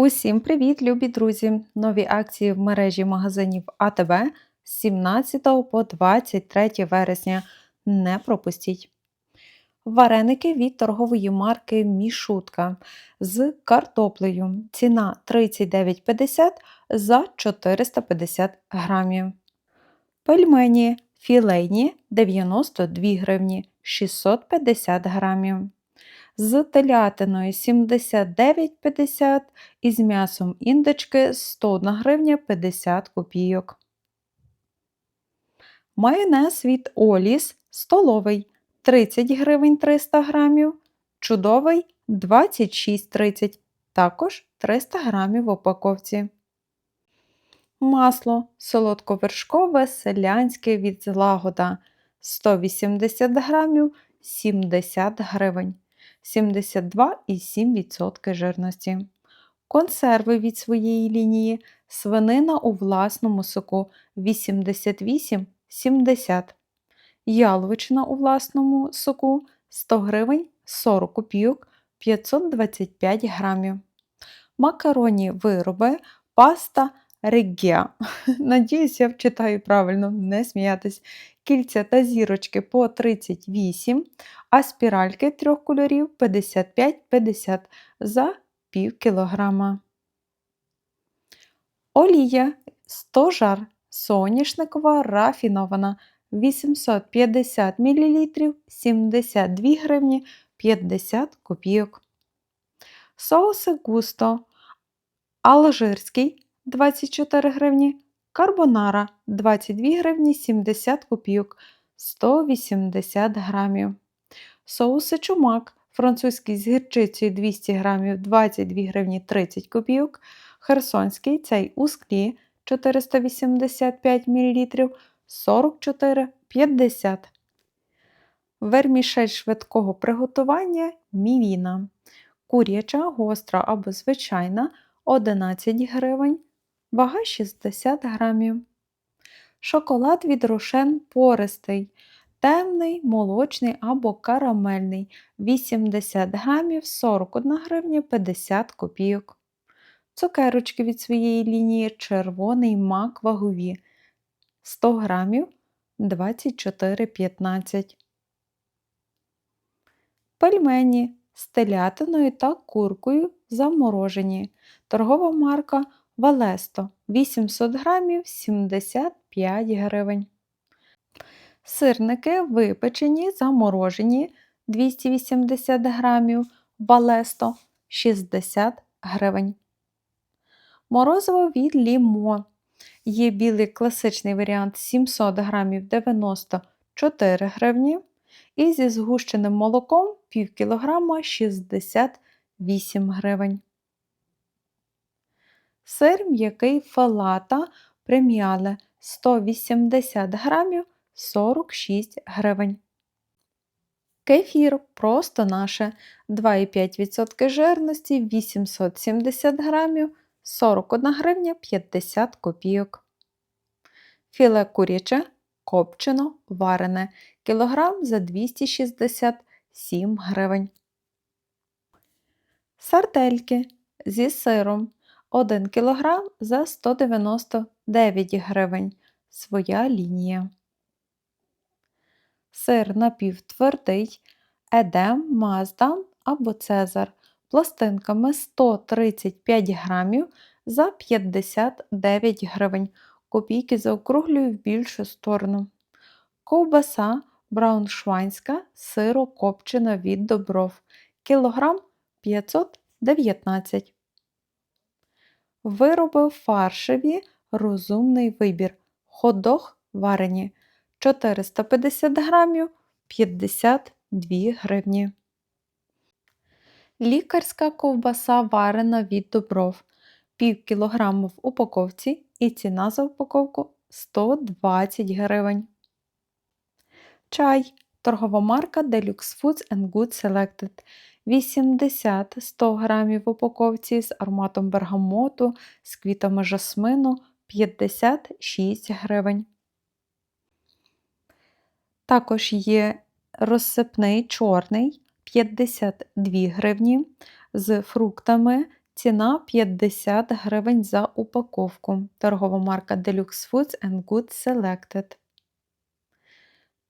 Усім привіт, любі друзі! Нові акції в мережі магазинів АТБ з 17 по 23 вересня. Не пропустіть! Вареники від торгової марки Мішутка з картоплею. Ціна 39,50 за 450 грамів. Пельмені філейні 92 гривні 650 грамів з телятиною 79,50 і з м'ясом індички 101 гривня 50 копійок. Майонез від Оліс столовий 30 гривень 300 грамів, чудовий 26,30, також 300 грамів в упаковці. Масло солодковершкове селянське від злагода 180 грамів 70 гривень. 72,7% жирності. Консерви від своєї лінії свинина у власному соку 88,70 Яловичина у власному соку 100 гривень 40 копійок 525 грамів. Макароні вироби, паста реггіа. Надіюсь, я вчитаю правильно, не сміятись. Кільця та зірочки по 38, а спіральки трьох кольорів 55-50 за пів кілограма. Олія 100 жар соняшникова рафінована 850 мл 72 гривні 50 копійок. Соуси густо алжирський 24 гривні, карбонара 22 гривні 70 копійок 180 грамів. Соуси чумак французький з гірчицею 200 грамів 22 гривні 30 копійок, херсонський цей у склі 485 мл 44,50 Вермішель швидкого приготування мівіна. Куряча, гостра або звичайна 11 гривень, вага 60 грамів. Шоколад від рошен пористий темний, молочний або карамельний 80 грамів 41 гривня 50 копійок. Цукерочки від своєї лінії червоний мак вагові 100 грамів 24,15. Пельмені з телятиною та куркою заморожені. Торгова марка Валесто 800 грамів 75 гривень. Сирники випечені, заморожені 280 грамів, балесто 60 гривень. Морозиво від лімо. Є білий класичний варіант 700 грамів 94 гривні. І зі згущеним молоком пів кілограма 68 гривень. Сир м'який фалата преміале 180 грамів 46 гривень. Кефір просто наше 2,5% жирності 870 грамів 41 гривня 50 копійок. Філе куряче копчено варене кілограм за 267 гривень. Сардельки зі сиром 1 кг за 199 гривень. Своя лінія сир напівтвердий, едем, маздан або цезар пластинками 135 грамів за 59 гривень. Копійки заокруглюю в більшу сторону. Ковбаса брауншвайнська сиро-копчена від добров. Кілограм 519. Вироби фаршеві розумний вибір. Ходох варені 450 грамів 52 гривні. Лікарська ковбаса варена від добров пів кілограму в упаковці і ціна за упаковку 120 гривень. Чай. Торгова марка Deluxe Foods and Good Selected 80-100 грамів в упаковці з ароматом бергамоту, з квітами жасмину 56 гривень. Також є розсипний чорний 52 гривні з фруктами. Ціна 50 гривень за упаковку. Торгова марка Deluxe Foods and Good Selected.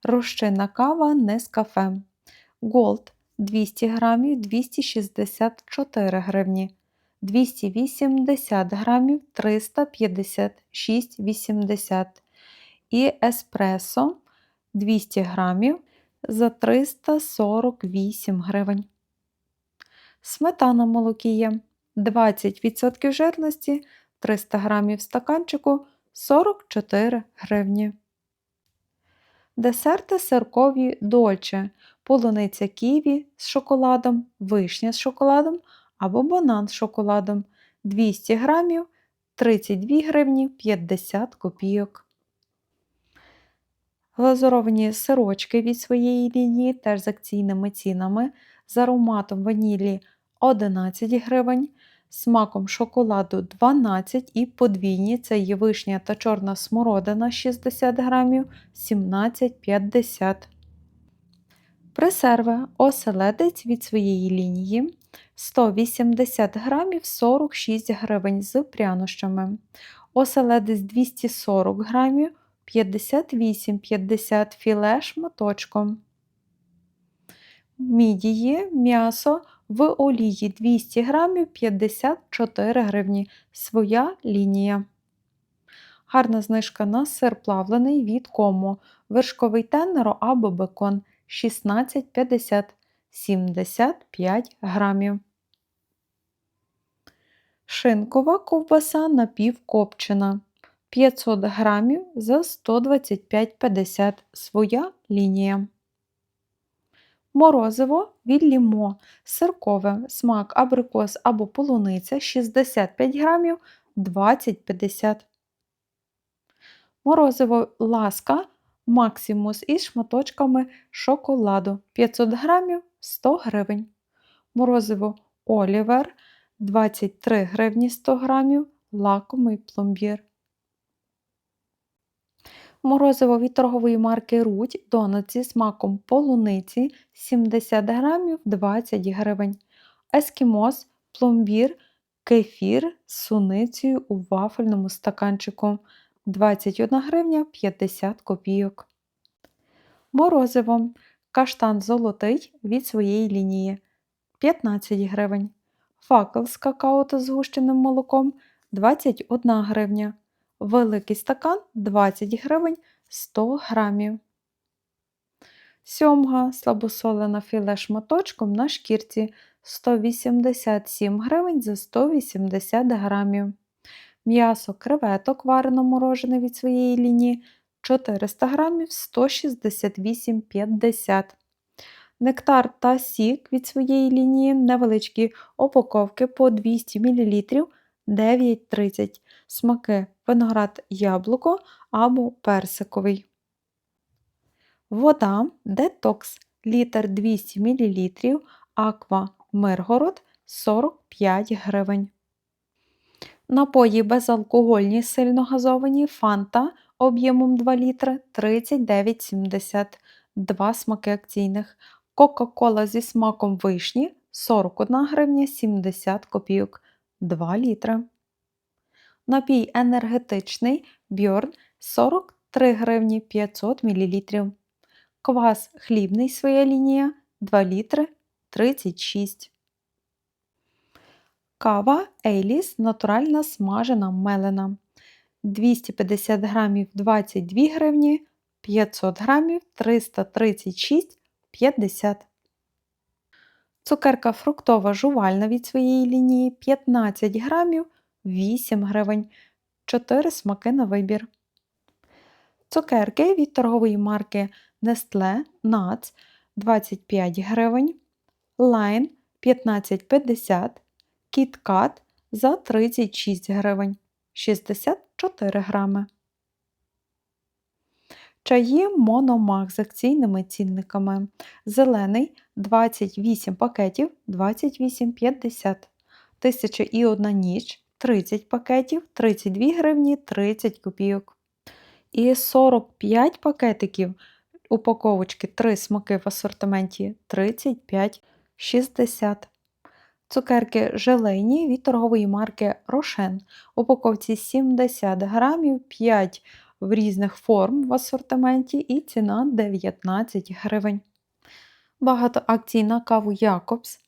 Розчинна кава Нескафе. Gold 200 грамів 264 гривні. 280 грамів 356,80 і еспресо 200 грамів за 348 гривень. Сметана молокіє 20% жирності 300 грамів в стаканчику 44 гривні. Десерти сиркові дольче, полуниця ківі з шоколадом, вишня з шоколадом або банан з шоколадом. 200 грамів 32 гривні 50 копійок. Глазуровані сирочки від своєї лінії теж з акційними цінами. З ароматом ванілі 11 гривень, смаком шоколаду 12 і подвійні це є вишня та чорна смородина 60 грамів 17,50. Пресерви оселедець від своєї лінії 180 грамів 46 гривень з прянощами. Оселедець 240 грамів 58,50 філе шматочком. Мідії м'ясо в олії 200 грамів 54 гривні. Своя лінія. Гарна знижка на сир плавлений від кому. Вершковий тенеро або бекон 16,50 75 грамів. Шинкова ковбаса напівкопчена 500 грамів за 125,50 своя лінія. Морозиво від лімо, сиркове, смак абрикос або полуниця 65 грамів 20,50. Морозиво ласка Максимус із шматочками шоколаду 500 грамів 100 гривень. Морозиво Олівер 23 гривні 100 грамів, лакомий пломбір. Морозиво від торгової марки Рудь донат зі смаком полуниці 70 грамів 20 гривень. Ескімос, пломбір, кефір з суницею у вафельному стаканчику 21 гривня 50 копійок. Морозиво. Каштан золотий від своєї лінії 15 гривень. Факел з какао та згущеним молоком 21 гривня. Великий стакан 20 гривень 100 грамів. Сьомга слабосолена філе шматочком на шкірці 187 гривень за 180 грамів. М'ясо креветок варено морожене від своєї лінії 400 грамів 168,50 Нектар та сік від своєї лінії невеличкі упаковки по 200 мл 9,30 Смаки виноград яблуко або персиковий. Вода детокс літр 200 мл Аква Миргород 45 гривень. Напої безалкогольні сильно газовані фанта об'ємом 2 літри 39,70 2 смаки акційних. Кока-кола зі смаком вишні 41 гривня 70 копійок 2 літри. Напій енергетичний Бьорн 43 гривні 500 мл. Квас хлібний своя лінія 2 літри 36 Кава Ейліс натуральна смажена мелена. 250 грамів 22 гривні, 500 грамів 336,50 Цукерка фруктова жувальна від своєї лінії 15 грамів 8 гривень. 4 смаки на вибір. Цукерки від торгової марки Nestle Nuts 25 гривень. Line 15,50 Кіткат за 36 гривень 64 грами. Чаї Мономах з акційними цінниками. Зелений 28 пакетів 28,50 1000 і одна ніч 30 пакетів 32 гривні 30 копійок. І 45 пакетиків упаковочки 3 смаки в асортименті 35,60 Цукерки желейні від торгової марки Рошен. Упаковці 70 грамів, 5 в різних форм в асортименті і ціна 19 гривень. Багато акцій на каву Якобс.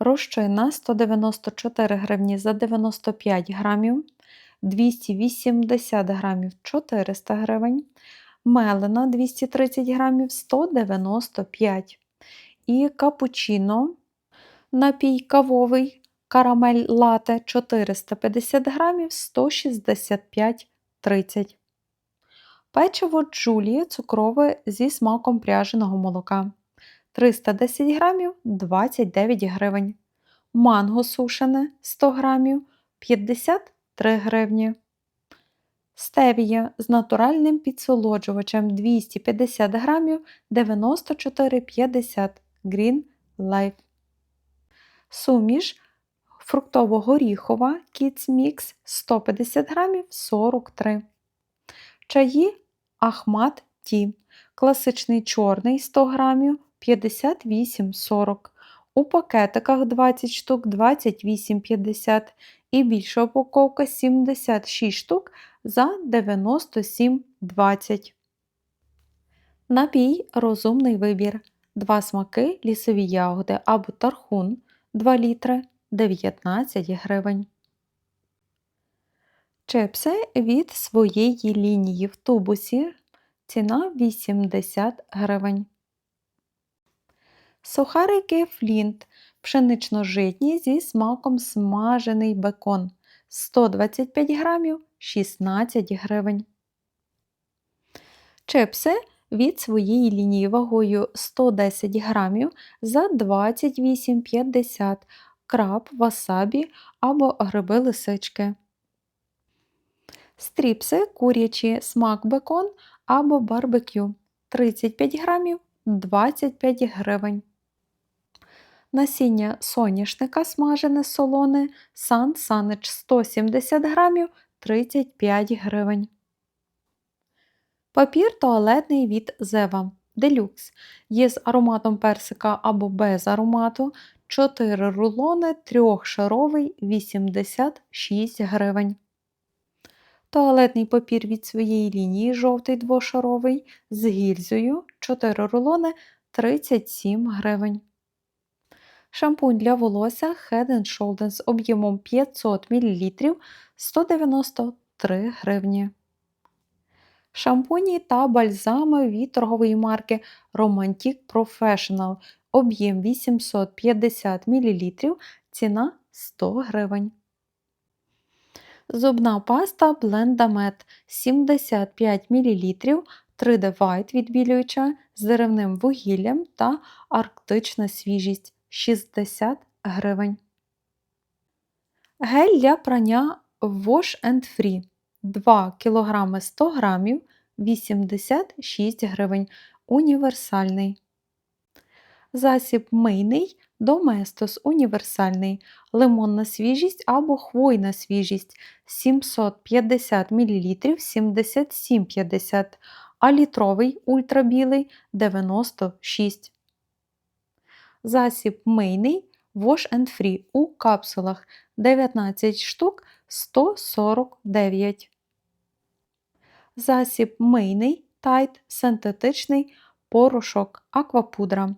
Розчина 194 гривні за 95 грамів, 280 грамів 400 гривень, мелена 230 грамів 195 і капучино напій кавовий карамель лате 450 грамів 165,30. Печиво Джулія цукрове зі смаком пряженого молока 310 грамів 29 гривень. Манго сушене 100 грамів 53 гривні. Стевія з натуральним підсолоджувачем 250 грамів 94,50 Green Life. Суміш фруктово-горіхова Kids Mix 150 грамів 43. Чаї Ахмат Ті. Класичний чорний 100 грамів 58,40. У пакетиках 20 штук 28,50 і більша упаковка 76 штук за 97,20. Напій розумний вибір. Два смаки лісові ягоди або тархун 2 літри 19 гривень. Чипси від своєї лінії в тубусі. Ціна 80 гривень. Сухарики Флінт пшенично-житні зі смаком смажений бекон 125 грамів 16 гривень. Чипси від своєї лінії вагою 110 грамів за 28,50 краб, васабі або гриби лисички. Стріпси курячі смак бекон або барбекю 35 грамів 25 гривень. Насіння соняшника смажене солоне Сан Санич 170 грамів 35 гривень. Папір туалетний від Зева Делюкс. Є з ароматом персика або без аромату 4 рулони трьохшаровий 86 гривень. Туалетний папір від своєї лінії жовтий двошаровий з гільзою 4 рулони 37 гривень. Шампунь для волосся Head Shoulders з об'ємом 500 мл 193 гривні. Шампуні та бальзами від торгової марки Romantic Professional. Об'єм 850 мл, ціна 100 гривень. Зубна паста Blendamed 75 мл 3D White відбілююча з деревним вугіллям та арктична свіжість 60 гривень. Гель для прання Wash and Free 2 кг 100 г 86 гривень. Універсальний. Засіб мийний Доместос універсальний, лимонна свіжість або хвойна свіжість 750 мл 77,50 а літровий ультрабілий 96. Засіб мийний Wash and Free у капсулах 19 штук 149. Засіб мийний тайт синтетичний порошок аквапудра.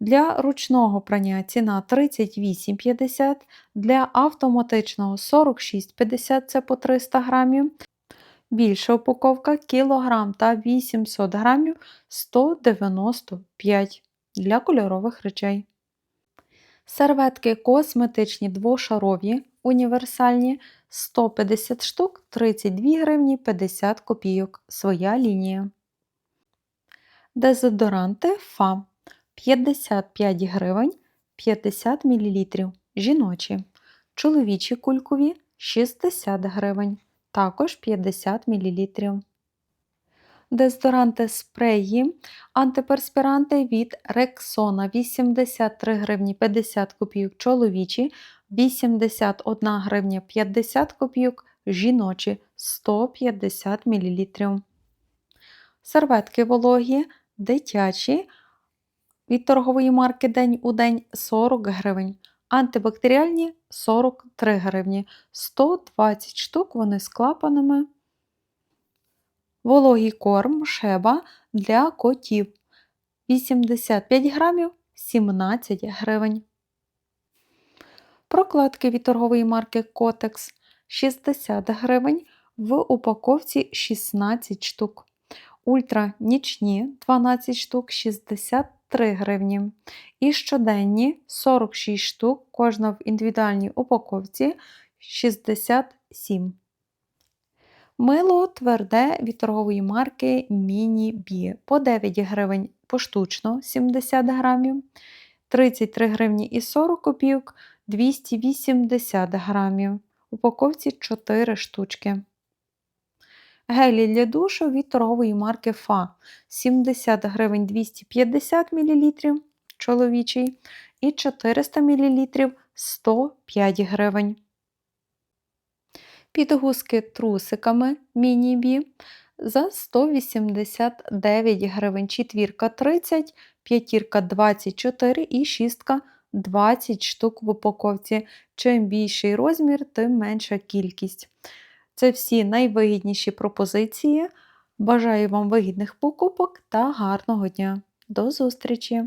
Для ручного прання ціна 38,50, для автоматичного 46,50 це по 300 грамів. Більша упаковка кілограм та 800 грамів 195 для кольорових речей. Серветки косметичні двошарові, універсальні 150 штук 32 гривні 50 копійок. Своя лінія. Дезодоранти ФА 55 гривень 50 мл. Жіночі. Чоловічі кулькові 60 гривень. Також 50 мл. Дезодоранти спреї, антиперспіранти від Рексона 83 гривні 50 копійок чоловічі, 81 гривня 50 копійок жіночі 150 мл. Серветки вологі, дитячі від торгової марки День у день 40 гривень. антибактеріальні 43 гривні, 120 штук вони з клапанами. Вологий корм шеба для котів 85 грамів 17 гривень. Прокладки від торгової марки Котекс 60 гривень в упаковці 16 штук. Ультра нічні 12 штук 63 гривні. І щоденні 46 штук, кожна в індивідуальній упаковці 67. Мило тверде від торгової марки Міні Бі по 9 гривень поштучно 70 грамів, 33 гривні і 40 копійок 280 грамів. Упаковці 4 штучки. Гелі для душу від торгової марки Фа 70 гривень 250 мл чоловічий і 400 мл 105 гривень. Підгузки трусиками міні-бі за 189 гривень. Четвірка 30, п'ятірка 24 і шістка 20 штук в упаковці. Чим більший розмір, тим менша кількість. Це всі найвигідніші пропозиції. Бажаю вам вигідних покупок та гарного дня. До зустрічі!